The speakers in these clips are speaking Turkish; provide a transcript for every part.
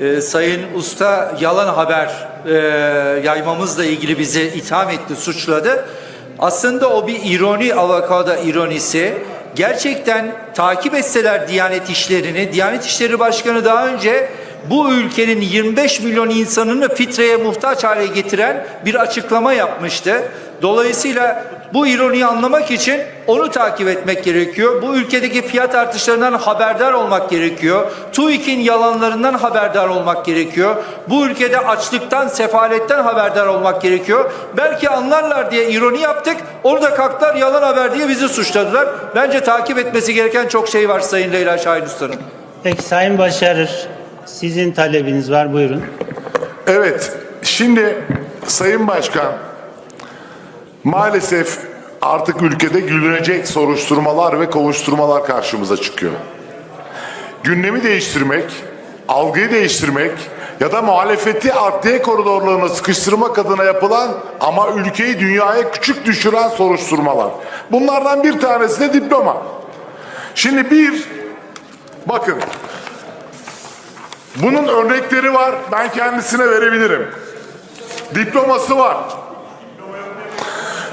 e, Sayın Usta yalan haber e, yaymamızla ilgili bizi itham etti, suçladı. Aslında o bir ironi, avokado ironisi. Gerçekten takip etseler Diyanet İşleri'ni, Diyanet İşleri Başkanı daha önce bu ülkenin 25 milyon insanını fitreye muhtaç hale getiren bir açıklama yapmıştı. Dolayısıyla bu ironiyi anlamak için onu takip etmek gerekiyor. Bu ülkedeki fiyat artışlarından haberdar olmak gerekiyor. TÜİK'in yalanlarından haberdar olmak gerekiyor. Bu ülkede açlıktan, sefaletten haberdar olmak gerekiyor. Belki anlarlar diye ironi yaptık. Onu da kalktılar yalan haber diye bizi suçladılar. Bence takip etmesi gereken çok şey var Sayın Leyla Şahin Usta'nın. Peki Sayın Başarır, sizin talebiniz var buyurun. Evet, şimdi Sayın Başkan, maalesef artık ülkede gülünecek soruşturmalar ve kovuşturmalar karşımıza çıkıyor. Gündemi değiştirmek, algıyı değiştirmek ya da muhalefeti adliye koridorlarına sıkıştırmak adına yapılan ama ülkeyi dünyaya küçük düşüren soruşturmalar. Bunlardan bir tanesi de diploma. Şimdi bir, bakın bunun örnekleri var. Ben kendisine verebilirim. Diploması var.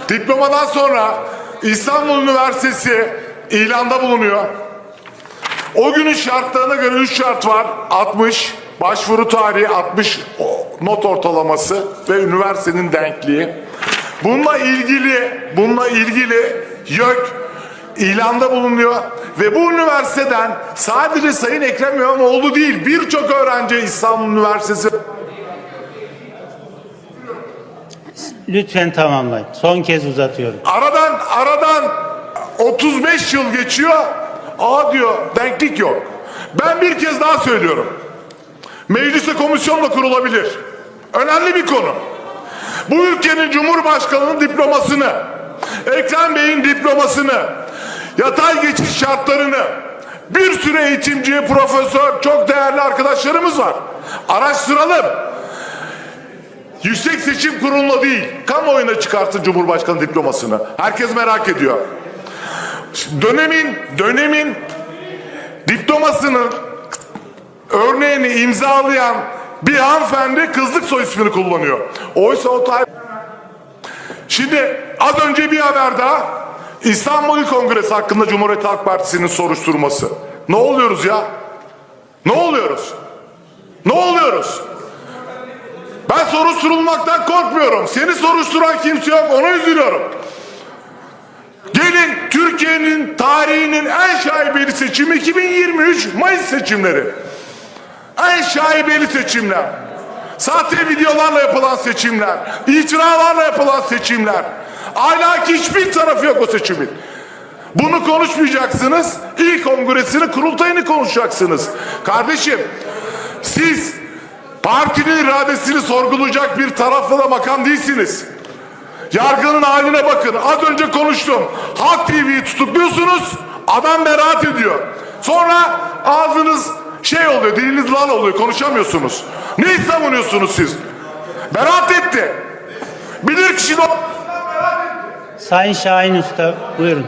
Diplomadan sonra İstanbul Üniversitesi ilanda bulunuyor. O günün şartlarına göre 3 şart var. 60, başvuru tarihi 60 o- not ortalaması ve üniversitenin denkliği. Bununla ilgili, bununla ilgili YÖK ilanda bulunuyor ve bu üniversiteden sadece Sayın Ekrem İmamoğlu değil birçok öğrenci İstanbul Üniversitesi Lütfen tamamlayın. Son kez uzatıyorum. Aradan aradan 35 yıl geçiyor. Aa diyor denklik yok. Ben bir kez daha söylüyorum. Mecliste komisyonla kurulabilir. Önemli bir konu. Bu ülkenin Cumhurbaşkanı'nın diplomasını, Ekrem Bey'in diplomasını, yatay geçiş şartlarını, bir sürü eğitimci, profesör, çok değerli arkadaşlarımız var. Araştıralım. Yüksek Seçim Kurulu'na değil, kamuoyuna çıkartsın Cumhurbaşkanı diplomasını. Herkes merak ediyor. Dönemin, dönemin diplomasının örneğini imzalayan bir hanımefendi kızlık soy ismini kullanıyor. Oysa o tarih... Şimdi az önce bir haber daha İstanbul Kongresi hakkında Cumhuriyet Halk Partisi'nin soruşturması. Ne oluyoruz ya? Ne oluyoruz? Ne oluyoruz? Soruşturulmaktan korkmuyorum. Seni soruşturan kimse yok. Onu üzülüyorum. Gelin Türkiye'nin tarihinin en şaibeli seçimi 2023 Mayıs seçimleri. En şaibeli seçimler. Sahte videolarla yapılan seçimler. İftiralarla yapılan seçimler. Ahlaki hiçbir tarafı yok o seçimin. Bunu konuşmayacaksınız. İl kongresini, kurultayını konuşacaksınız. Kardeşim siz partinin iradesini sorgulayacak bir tarafla da makam değilsiniz. Yargının haline bakın. Az önce konuştum. Halk TV'yi tutukluyorsunuz. Adam beraat ediyor. Sonra ağzınız şey oluyor, diliniz lan oluyor, konuşamıyorsunuz. Neyi savunuyorsunuz siz? Beraat etti. Bilir kişi de Sayın Şahin Usta buyurun.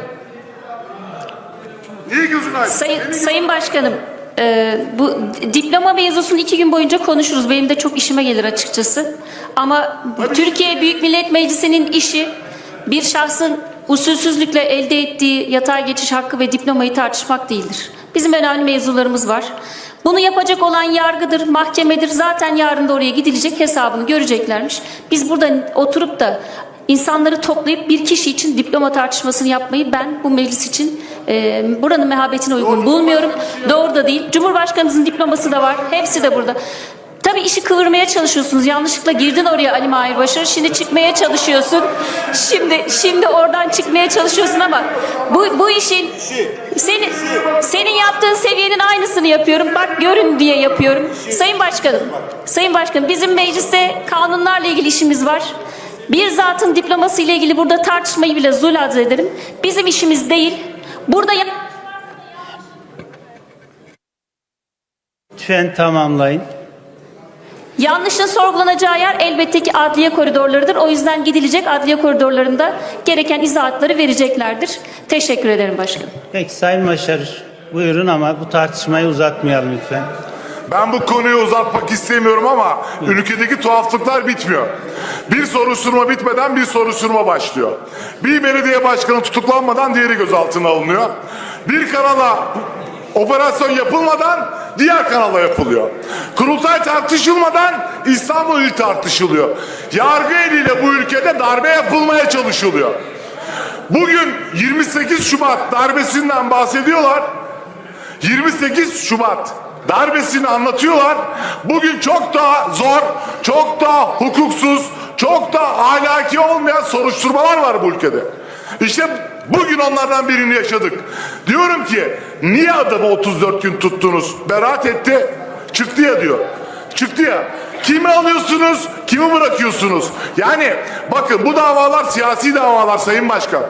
İyi gözün aydın. Sayın, Sayın Başkanım, e, bu diploma mevzusunu iki gün boyunca konuşuruz. Benim de çok işime gelir açıkçası. Ama Türkiye Büyük Millet Meclisi'nin işi bir şahsın usulsüzlükle elde ettiği yatay geçiş hakkı ve diplomayı tartışmak değildir. Bizim önemli mevzularımız var. Bunu yapacak olan yargıdır, mahkemedir. Zaten yarın da oraya gidilecek hesabını göreceklermiş. Biz burada oturup da insanları toplayıp bir kişi için diploma tartışmasını yapmayı ben bu meclis için e, buranın mehabetine uygun bulmuyorum. Doğru da değil. Cumhurbaşkanımızın diploması da var. Hepsi de burada. Tabii işi kıvırmaya çalışıyorsunuz. Yanlışlıkla girdin oraya Ali Mahir Başar. Şimdi çıkmaya çalışıyorsun. Şimdi şimdi oradan çıkmaya çalışıyorsun ama bu bu işin senin senin yaptığın seviyenin aynısını yapıyorum. Bak görün diye yapıyorum. Sayın Başkanım. Sayın Başkanım bizim mecliste kanunlarla ilgili işimiz var. Bir zatın diploması ile ilgili burada tartışmayı bile zul ederim. Bizim işimiz değil. Burada Lütfen tamamlayın. Yanlışın sorgulanacağı yer elbette ki adliye koridorlarıdır. O yüzden gidilecek adliye koridorlarında gereken izahatları vereceklerdir. Teşekkür ederim başkanım. Peki Sayın Başarır buyurun ama bu tartışmayı uzatmayalım lütfen. Ben bu konuyu uzatmak istemiyorum ama ülkedeki tuhaflıklar bitmiyor. Bir soruşturma bitmeden bir soruşturma başlıyor. Bir belediye başkanı tutuklanmadan diğeri gözaltına alınıyor. Bir kanala operasyon yapılmadan diğer kanala yapılıyor. Kurultay tartışılmadan İstanbul il tartışılıyor. Yargı eliyle bu ülkede darbe yapılmaya çalışılıyor. Bugün 28 Şubat darbesinden bahsediyorlar. 28 Şubat darbesini anlatıyorlar. Bugün çok daha zor, çok daha hukuksuz, çok da ahlaki olmayan soruşturmalar var bu ülkede. İşte bugün onlardan birini yaşadık. Diyorum ki niye adamı 34 gün tuttunuz? Beraat etti, çıktı ya diyor. Çıktı ya. Kimi alıyorsunuz, kimi bırakıyorsunuz? Yani bakın bu davalar siyasi davalar Sayın Başkan.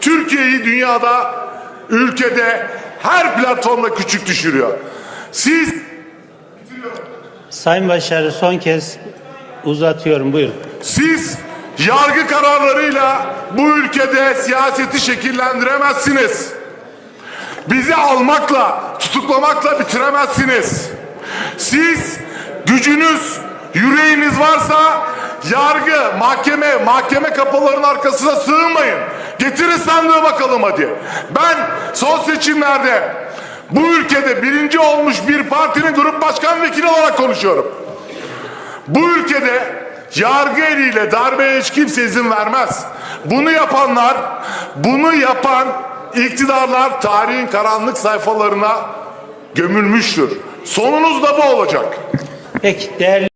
Türkiye'yi dünyada, ülkede her platformda küçük düşürüyor. Siz Sayın Başarır son kez uzatıyorum buyurun. siz yargı kararlarıyla bu ülkede siyaseti şekillendiremezsiniz. Bizi almakla, tutuklamakla bitiremezsiniz. Siz gücünüz, yüreğiniz varsa yargı, mahkeme, mahkeme kapılarının arkasına sığınmayın. Getirin sandığı bakalım hadi. Ben son seçimlerde bu ülkede birinci olmuş bir partinin grup başkan vekili olarak konuşuyorum. Bu ülkede yargı eliyle darbeye hiç kimse izin vermez. Bunu yapanlar, bunu yapan iktidarlar tarihin karanlık sayfalarına gömülmüştür. Sonunuz da bu olacak. Peki değerli